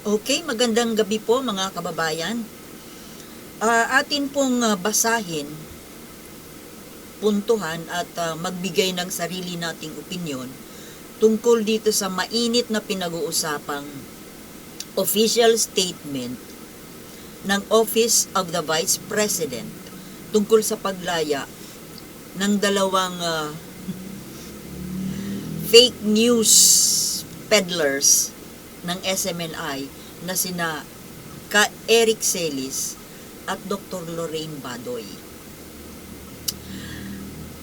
Okay, magandang gabi po mga kababayan. Ah, atin pong ah, basahin, puntuhan at ah, magbigay ng sarili nating opinyon tungkol dito sa mainit na pinag-uusapang official statement ng Office of the Vice President tungkol sa paglaya ng dalawang ah, fake news peddlers ng SMNI na sina Ka Eric Celis at Dr. Lorraine Badoy.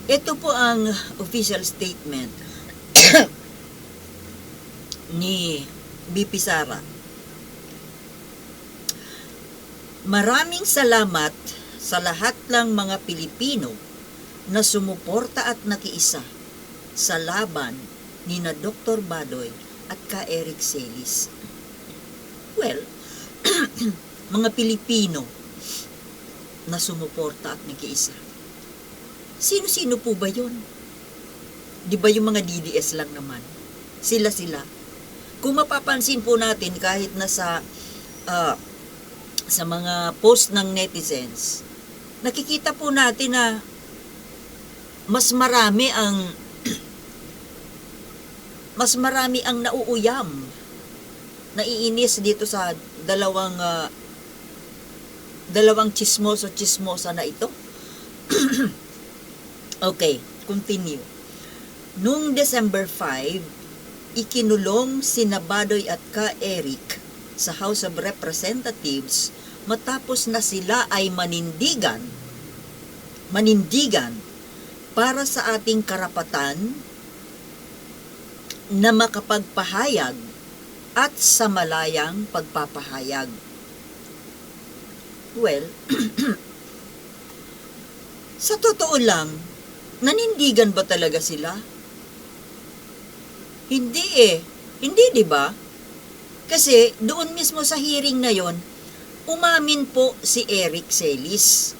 Ito po ang official statement ni BP Sara. Maraming salamat sa lahat ng mga Pilipino na sumuporta at nakiisa sa laban ni na Dr. Badoy at ka Eric Celis. Well, mga Pilipino na sumuporta at nakiisa. Sino-sino po ba yun? Di ba yung mga DDS lang naman? Sila-sila. Kung mapapansin po natin kahit na sa ah, sa mga post ng netizens, nakikita po natin na mas marami ang mas marami ang nauuyam naiinis dito sa dalawang ah, dalawang chismoso chismosa na ito. Okay continue. Noong December 5, ikinulong si Nabadoy at ka Eric sa House of Representatives matapos na sila ay manindigan manindigan para sa ating karapatan na makapagpahayag at sa malayang pagpapahayag. Well, sa totoo lang, nanindigan ba talaga sila? Hindi eh. Hindi, di ba? Kasi doon mismo sa hearing na yon, umamin po si Eric Celis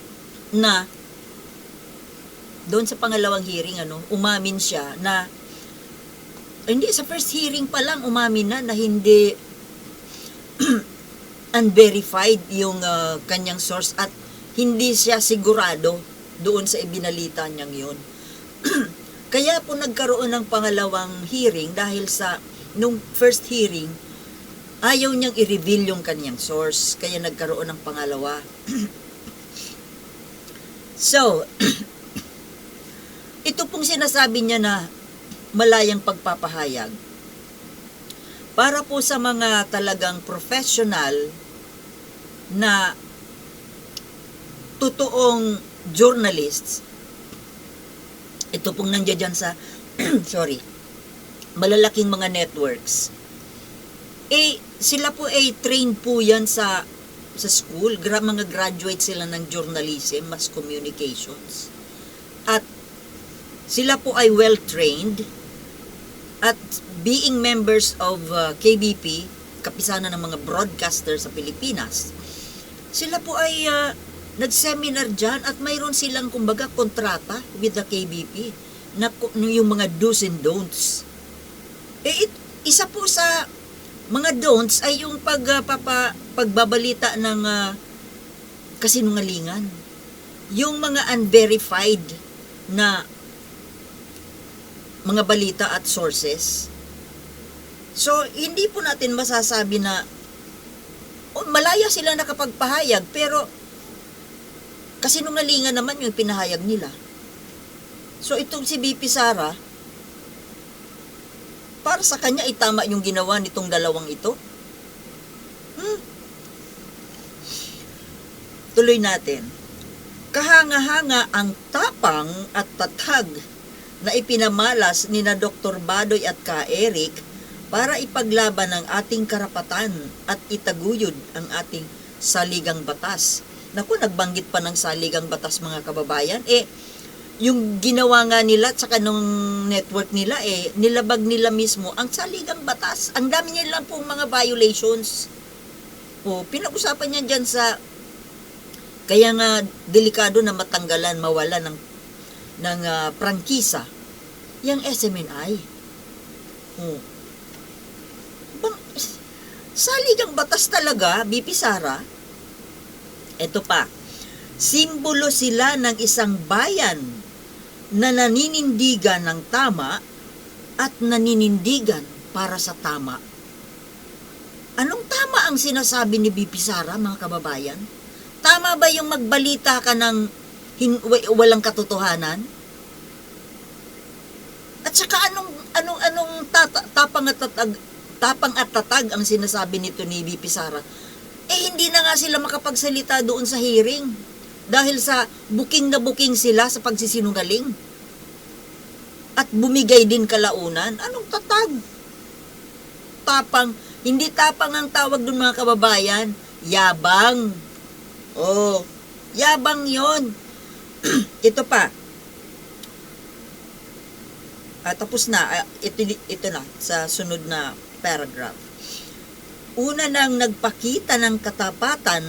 na doon sa pangalawang hearing ano, umamin siya na hindi sa first hearing pa lang umamin na na hindi unverified yung ah, kanyang source at hindi siya sigurado doon sa ibinalita niyang yun. Kaya po nagkaroon ng pangalawang hearing dahil sa nung first hearing ayaw niyang i-reveal yung kanyang source kaya nagkaroon ng pangalawa. so, ito pong sinasabi niya na malayang pagpapahayag. Para po sa mga talagang professional na totoong journalists ito pong nandiyan sa sorry malalaking mga networks. Eh sila po ay trained po yan sa sa school. Gra, mga graduate sila ng journalism mass communications. at sila po ay well trained at being members of uh, KBP, kapisanan ng mga broadcaster sa Pilipinas, sila po ay uh, nag-seminar dyan at mayroon silang kumbaga kontrata with the KBP na yung mga do's and don'ts. Eh, it- isa po sa mga don'ts ay yung pag, uh, papa, pagbabalita ng uh, kasinungalingan. Yung mga unverified na mga balita at sources. So, hindi po natin masasabi na oh, malaya sila nakapagpahayag, pero kasinungalingan naman yung pinahayag nila. So, itong si BP Sara, para sa kanya, itama yung ginawa nitong dalawang ito. Hmm. Tuloy natin. Kahanga-hanga ang tapang at tatag na ipinamalas ni na Dr. Badoy at ka Eric para ipaglaban ang ating karapatan at itaguyod ang ating saligang batas. Naku, nagbanggit pa ng saligang batas mga kababayan. Eh, yung ginawa nga nila at saka nung network nila, eh, nilabag nila mismo ang saligang batas. Ang dami niya lang pong mga violations. O, pinag-usapan niya dyan sa kaya nga delikado na matanggalan, mawala ng ng ah, prangkisa yung SMNI. Oh. Bang, Saligang batas talaga, BP Sara. Ito pa, simbolo sila ng isang bayan na naninindigan ng tama at naninindigan para sa tama. Anong tama ang sinasabi ni BP Sara, mga kababayan? Tama ba yung magbalita ka ng hin- wa- walang katotohanan? At saka anong anong anong tata, tapang at tatag tapang at tatag ang sinasabi nito ni BP Sara? Eh hindi na nga sila makapagsalita doon sa hearing dahil sa booking na booking sila sa pagsisinungaling. At bumigay din kalaunan. Anong tatag? Tapang. Hindi tapang ang tawag doon mga kababayan. Yabang. Oh, yabang yon. Ito pa. Ah, tapos na. Ah, ito, ito na sa sunod na paragraph. Una nang nagpakita ng katapatan,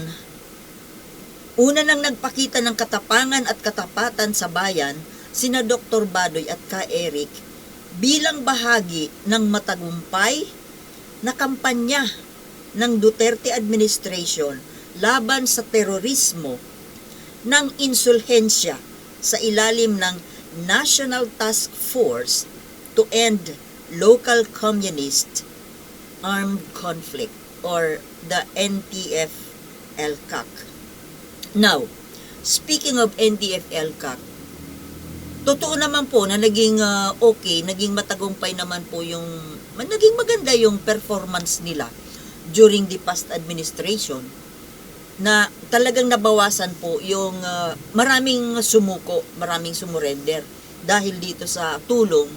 una nang nagpakita ng katapangan at katapatan sa bayan, sina Dr. Badoy at Ka Eric bilang bahagi ng matagumpay na kampanya ng Duterte administration laban sa terorismo ng insulhensya sa ilalim ng National Task Force to End Local Communist Armed Conflict or the NTF-LCAC. Now, speaking of NTF-LCAC, totoo naman po na naging ah, okay, naging matagumpay naman po yung, naging maganda yung performance nila during the past administration na talagang nabawasan po yung ah, maraming sumuko, maraming sumurrender dahil dito sa tulong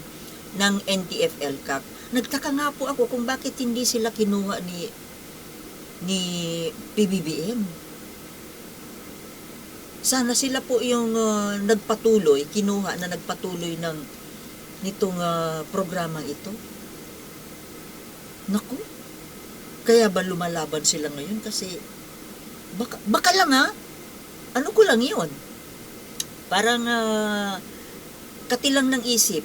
ng NTF-LCAC. Nagtaka nga po ako kung bakit hindi sila kinuha ni ni PBBM. Sana sila po yung ah, nagpatuloy, kinuha na nagpatuloy ng nitong ah, programang ito. Naku, kaya ba lumalaban sila ngayon? Kasi baka, baka lang ha, ano ko lang yun? Parang ah, katilang ng isip.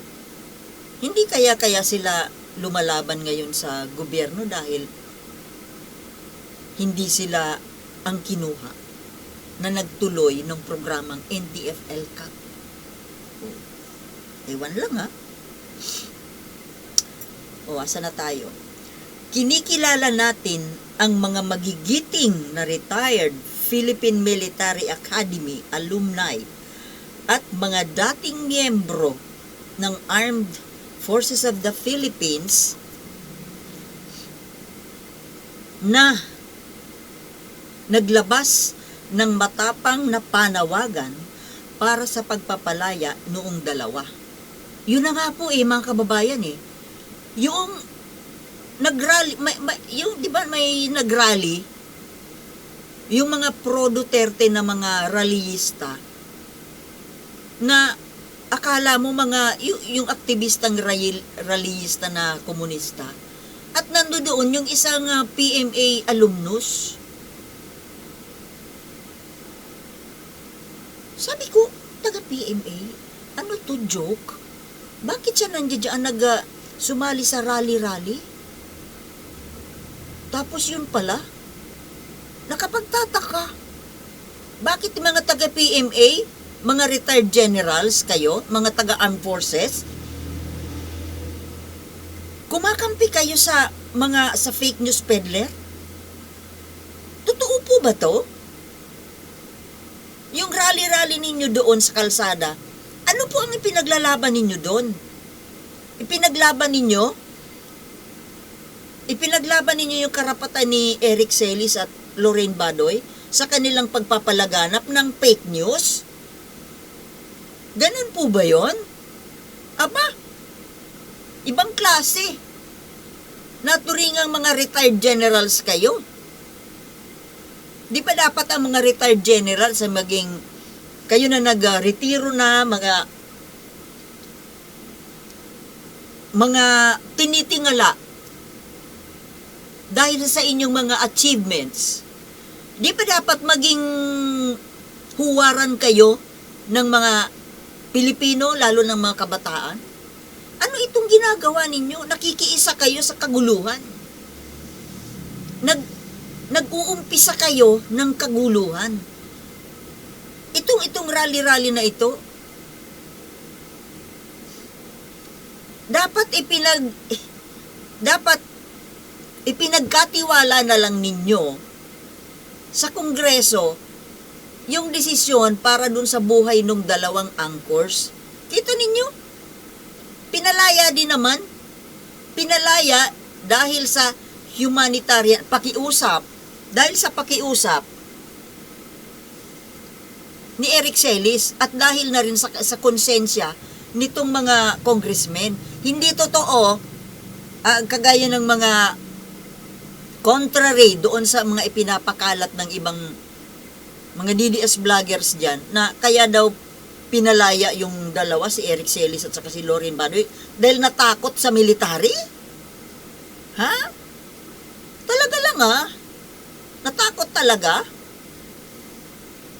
Hindi kaya kaya sila lumalaban ngayon sa gobyerno dahil hindi sila ang kinuha na nagtuloy ng programang NTF-LCAC. Oh, Ewan lang ha. O, asa na tayo? Kinikilala natin ang mga magigiting na retired Philippine Military Academy alumni at mga dating miyembro ng Armed Forces of the Philippines na naglabas ng matapang na panawagan para sa pagpapalaya noong dalawa. Yun na nga po eh, mga kababayan eh. Yung nagrally, may, may, yung di ba may nagrally, yung mga pro Duterte na mga rallyista na akala mo mga yung, yung aktivistang rally, rallyista na komunista at nandoon yung isang ah, PMA alumnus Sabi ko, taga PMA, ano to joke? Bakit siya nandiyan nag ah, sumali sa rally-rally? Tapos yun pala, nakapagtataka. Bakit mga taga PMA, mga retired generals kayo, mga taga armed forces, kumakampi kayo sa mga sa fake news peddler? Totoo po ba to? Yung rally-rally ninyo doon sa kalsada, ano po ang ipinaglalaban ninyo doon? Ipinaglaban ninyo? Ipinaglaban ninyo yung karapatan ni Eric Celis at Lorraine Badoy sa kanilang pagpapalaganap ng fake news? Ganun po ba yon? Aba, ibang klase. Naturingang mga retired generals kayo. Di ba dapat ang mga retired general sa maging kayo na nag-retiro na, mga mga tinitingala dahil sa inyong mga achievements. Di ba dapat maging huwaran kayo ng mga Pilipino, lalo ng mga kabataan? Ano itong ginagawa ninyo? Nakikiisa kayo sa kaguluhan nag-uumpisa kayo ng kaguluhan. Itong itong rally-rally na ito, dapat ipinag eh, dapat ipinagkatiwala na lang ninyo sa kongreso yung desisyon para dun sa buhay ng dalawang anchors. Kita ninyo? Pinalaya din naman. Pinalaya dahil sa humanitarian pakiusap. Dahil sa pakiusap ni Eric Celis at dahil na rin sa, sa konsensya nitong mga congressmen. Hindi totoo ah, kagaya ng mga contrary doon sa mga ipinapakalat ng ibang mga DDS vloggers dyan na kaya daw pinalaya yung dalawa, si Eric Celis at saka si Lauren Badoy dahil natakot sa military? Ha? Talaga lang ah. Natakot talaga?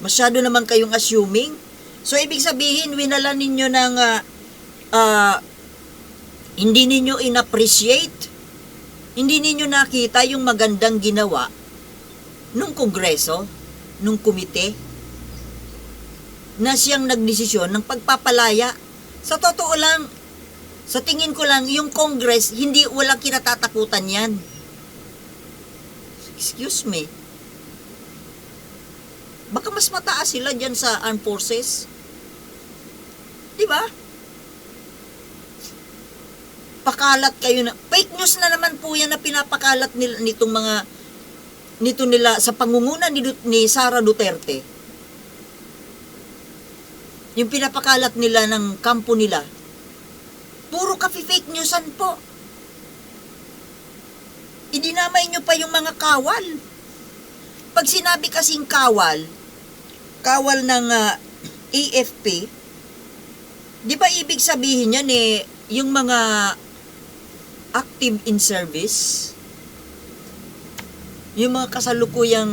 Masyado naman kayong assuming. So, ibig sabihin, winala ninyo ng ah, ah, hindi ninyo inappreciate, hindi ninyo nakita yung magandang ginawa nung kongreso, nung komite, na siyang nagdesisyon ng pagpapalaya. Sa totoo lang, sa tingin ko lang, yung Congress, hindi walang kinatatakutan yan. Excuse me. Baka mas mataas sila dyan sa armed forces. Di ba? Pakalat kayo na. Fake news na naman po yan na pinapakalat nila, nitong mga nito nila sa pangunguna ni, ni Sara Duterte. Yung pinapakalat nila ng kampo nila. Puro kafi fake newsan po. Idinamay nyo pa yung mga kawal. Pag sinabi kasing kawal, kawal ng ah, AFP, di ba ibig sabihin yan eh, yung mga active in service, yung mga kasalukuyang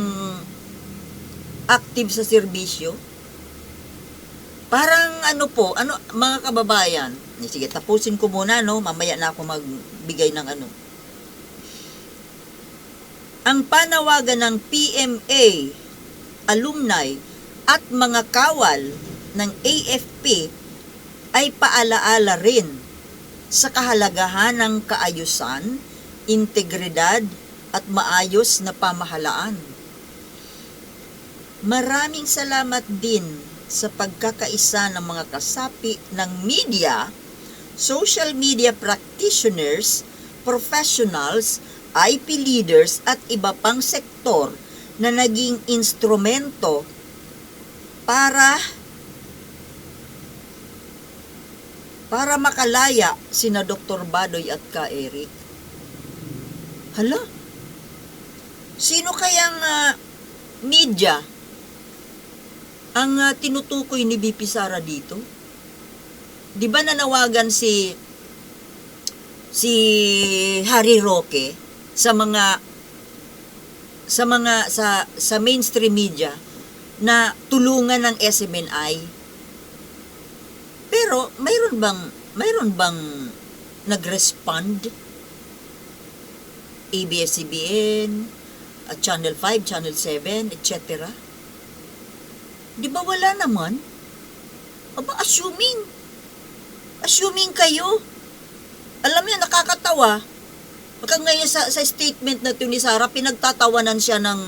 active sa serbisyo, parang ano po, ano, mga kababayan, eh, sige, tapusin ko muna, no, mamaya na ako magbigay ng ano. Ang panawagan ng PMA, alumni, at mga kawal ng AFP ay paalaala rin sa kahalagahan ng kaayusan, integridad, at maayos na pamahalaan. Maraming salamat din sa pagkakaisa ng mga kasapi ng media, social media practitioners, professionals, IP leaders at iba pang sektor na naging instrumento para para makalaya sina Dr. Badoy at ka Eric. Hala? Sino kayang ah, media ang ah, tinutukoy ni BP Sara dito? 'Di ba nanawagan si si Harry Roque sa mga sa mga sa sa mainstream media na tulungan ng SMNI. Pero mayroon bang mayroon bang nag-respond? ABS-CBN, at Channel 5, Channel 7, etc. Di ba wala naman? Aba, assuming. Assuming kayo. Alam niyo, nakakatawa. Pagka ngayon sa, sa statement na ito ni Sarah, pinagtatawanan siya ng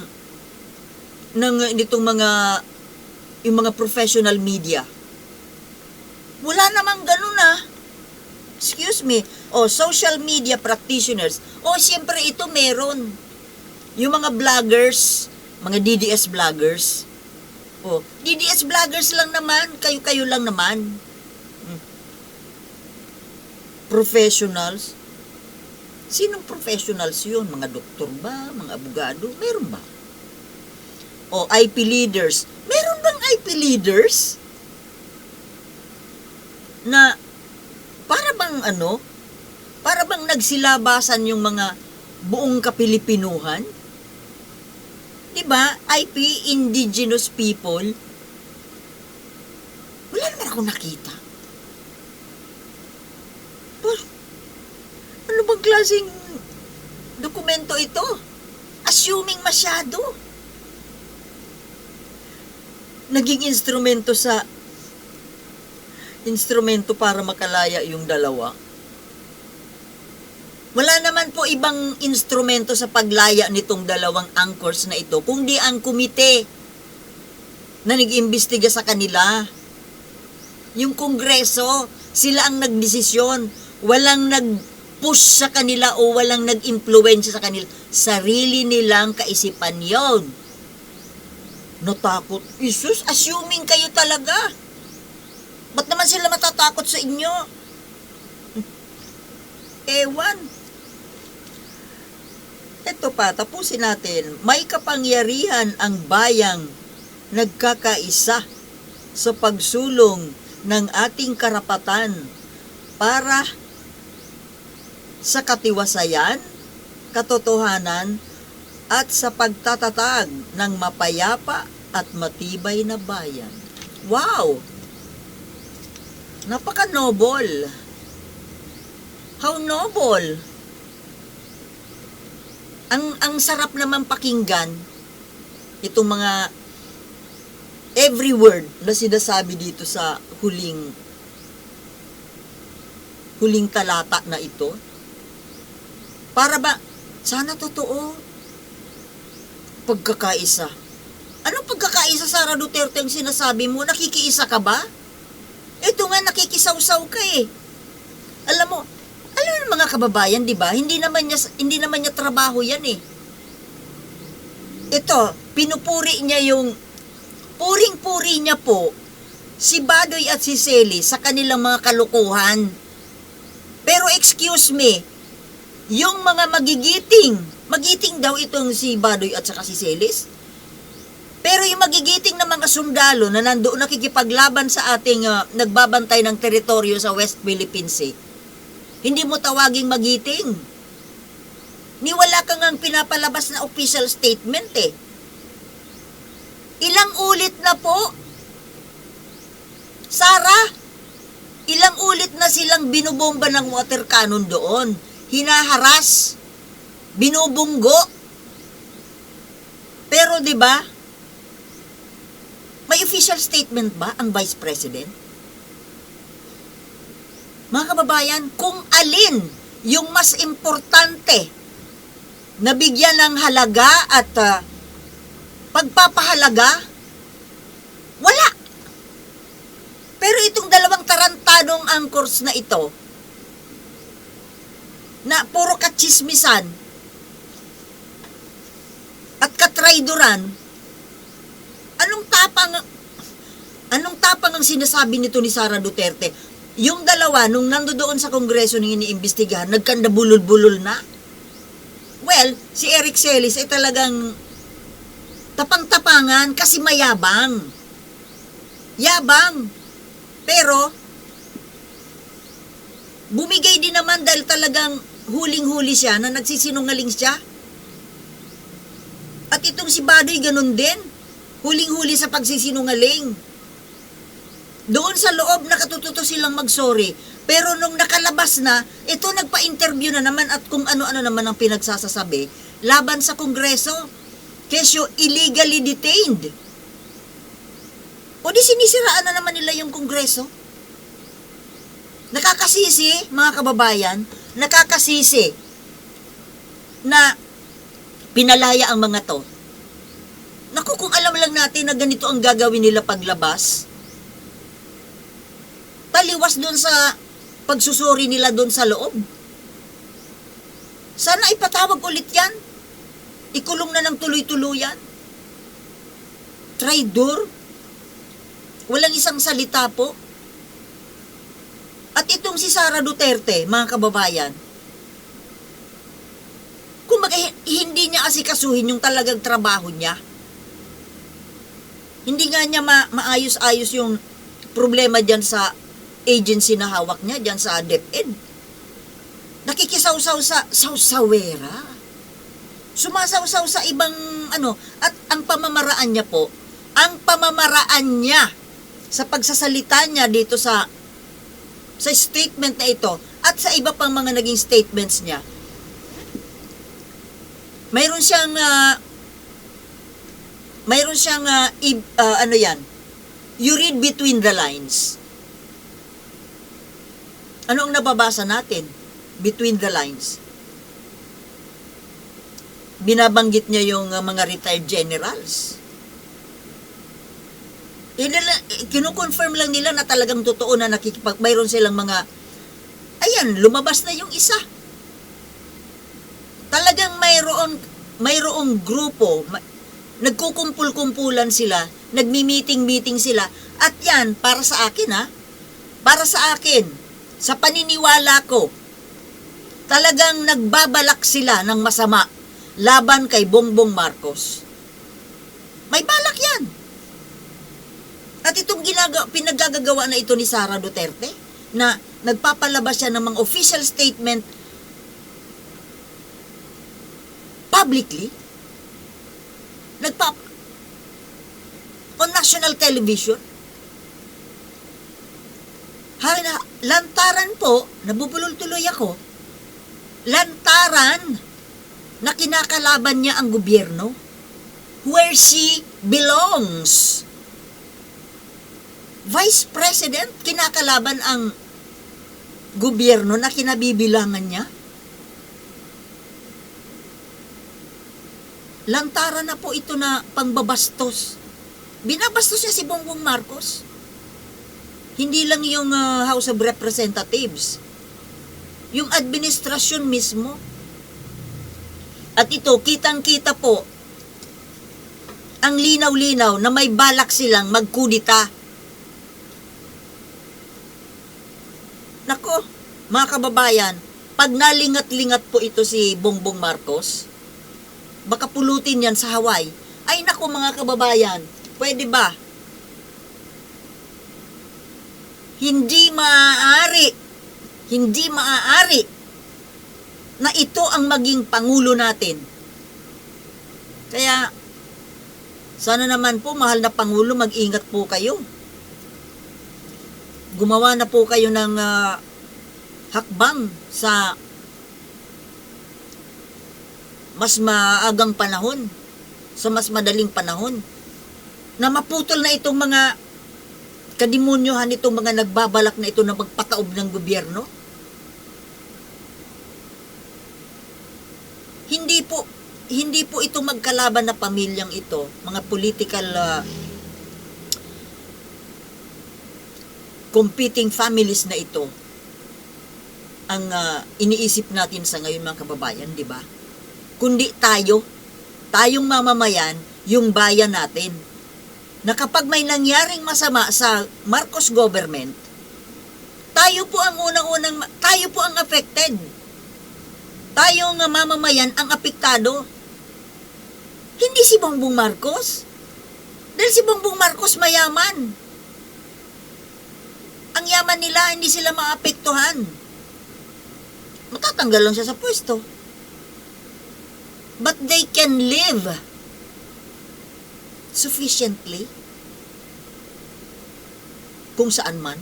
ng nitong mga yung mga professional media. Wala namang ganun ah. Excuse me. O, social media practitioners. O, siyempre ito meron. Yung mga vloggers, mga DDS vloggers. O, DDS vloggers lang naman. Kayo-kayo lang naman. Hmm. Professionals. Sinong professionals yun? Mga doktor ba? Mga abogado? Meron ba? O, IP leaders. Meron bang IP leaders? Na para bang ano, para bang nagsilabasan yung mga buong kapilipinuhan? 'Di ba? IP indigenous people. Wala naman ako nakita. Ano bang klaseng dokumento ito? assuming masyado. Naging instrumento sa instrumento para makalaya yung dalawa. Wala naman po ibang instrumento sa paglaya nitong dalawang anchors na ito, kundi ang komite na nag-imbestiga sa kanila. Yung kongreso, sila ang nagdesisyon. Walang nag-push sa kanila o walang nag-impluensya sa kanila. Sarili nilang kaisipan yon. Natakot. Isus, assuming kayo talaga. Ba't naman sila matatakot sa inyo? Ewan. Ito pa, tapusin natin. May kapangyarihan ang bayang nagkakaisa sa pagsulong ng ating karapatan para sa katiwasayan, katotohanan, at sa pagtatatag ng mapayapa at matibay na bayan. Wow! Napaka-noble. How noble! Ang ang sarap naman pakinggan itong mga every word na sinasabi dito sa huling huling talata na ito. Para ba sana totoo pagkakaisa. Anong pagkakaisa Sara Duterte ang sinasabi mo? Nakikiisa ka ba? Ito nga nakikisaw-saw ka eh. Alam mo, alam mo mga kababayan, 'di ba? Hindi naman niya hindi naman niya trabaho 'yan eh. Ito, pinupuri niya yung puring-puri niya po si Badoy at si Sely sa kanilang mga kalukuhan. Pero excuse me, yung mga magigiting, magiting daw itong si Badoy at saka si Celis. Pero yung magigiting na mga sundalo na nandoon nakikipaglaban sa ating ah, nagbabantay ng teritoryo sa West Philippine Sea, hindi mo tawaging magiting. Ni wala kang ang pinapalabas na official statement eh. Ilang ulit na po? Sara, ilang ulit na silang binubomba ng water cannon doon. Hinaharas. Binubunggo. Pero 'di ba? May official statement ba ang Vice President? Mga kababayan, kung alin yung mas importante na bigyan ng halaga at ah, pagpapahalaga, wala. Pero itong dalawang tarantadong anchors na ito, na puro katsismisan at katrayduran, anong tapang anong tapang ang sinasabi nito ni Sara Duterte? Yung dalawa, nung nandoon sa kongreso nung iniimbestigahan, nagkanda bulol-bulol na. Well, si Eric Celis ay talagang tapang-tapangan kasi mayabang. Yabang. Pero, bumigay din naman dahil talagang huling-huli siya na nagsisinungaling siya. At itong si Badoy ganun din. Huling-huli sa pagsisinungaling. Doon sa loob nakatututo silang mag-sorry. Pero nung nakalabas na, ito nagpa-interview na naman at kung ano-ano naman ang pinagsasasabi laban sa kongreso. Kesyo illegally detained. O di sinisiraan na naman nila yung kongreso. Nakakasisi, mga kababayan, nakakasisi na pinalaya ang mga to. Naku, kung alam lang natin na ganito ang gagawin nila paglabas, taliwas doon sa pagsusuri nila doon sa loob. Sana ipatawag ulit yan. Ikulong na ng tuloy-tuluyan. Traidor. Walang isang salita po. At itong si Sara Duterte, mga kababayan, kumbaga hindi niya asikasuhin yung talagang trabaho niya. Hindi nga niya ma- maayos-ayos yung problema dyan sa agency na hawak niya, dyan sa DepEd. Nakikisaw-saw sa sawsawera. Sumasaw-saw sa ibang ano, at ang pamamaraan niya po, ang pamamaraan niya sa pagsasalita niya dito sa sa statement na ito at sa iba pang mga naging statements niya mayroon siyang ah, mayroon siyang i- ah, ano yan? You read between the lines. Ano ang nababasa natin? Between the lines. Binabanggit niya yung ah, mga retired generals. Inila, kinukonfirm lang nila na talagang totoo na nakikipag mayroon silang mga ayan lumabas na yung isa. Talagang mayroon mayroong grupo nagkukumpul-kumpulan sila nagmi-meeting-meeting sila. At yan para sa akin ha? Para sa akin sa paniniwala ko talagang nagbabalak sila ng masama laban kay Bongbong Marcos. May balak yan. At itong ginaga, pinaggagawa na ito ni Sara Duterte na nagpapalabas siya ng mga official statement publicly nagpap on national television Hala, lantaran po, nabubulol tuloy ako, lantaran na kinakalaban niya ang gobyerno where she belongs. Vice President, kinakalaban ang gobyerno na kinabibilangan niya? Lantara na po ito na pangbabastos. Binabastos niya si Bongbong Marcos. Hindi lang yung ah, House of Representatives. Yung administrasyon mismo. At ito, kitang-kita po, ang linaw-linaw na may balak silang magkudita. Nako, mga kababayan, pag nalingat-lingat po ito si Bongbong Marcos, baka pulutin yan sa Hawaii. Ay nako mga kababayan, pwede ba? Hindi maaari, hindi maaari na ito ang maging pangulo natin. Kaya, sana naman po, mahal na Pangulo, mag-ingat po kayo. Gumawa na po kayo ng ah, hakbang sa mas maagang panahon, sa mas madaling panahon, na maputol na itong mga kadimonyohan itong mga nagbabalak na ito na magpataob ng gobyerno. Hindi po hindi po ito magkalaban na pamilyang ito, mga political ah, competing families na ito ang ah, iniisip natin sa ngayon mga kababayan, di ba? Kundi tayo, tayong mamamayan, yung bayan natin. Na kapag may nangyaring masama sa Marcos government, tayo po ang unang-unang, tayo po ang affected. Tayo nga mamamayan ang apektado. Hindi si Bongbong Marcos. Dahil si Bongbong Marcos mayaman. Ang yaman nila, hindi sila maapektuhan. Matatanggal lang siya sa pwesto. But they can live sufficiently kung saan man.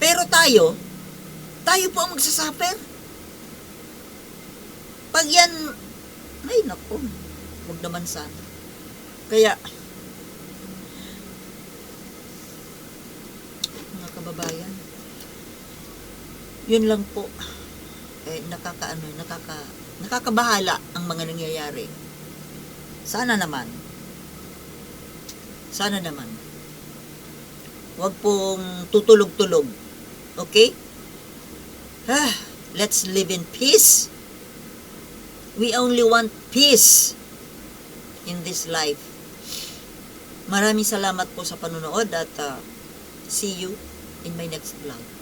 Pero tayo, tayo po ang magsasuffer. Pag yan, ay nako, huwag naman sana. Kaya, mga kababayan, yun lang po. Eh, nakakaano, nakaka, nakakabahala ang mga nangyayari. Sana naman, sana naman, huwag pong tutulog-tulog. Okay? Ah, let's live in peace. We only want peace in this life. Maraming salamat po sa panunood at uh, see you in my next vlog.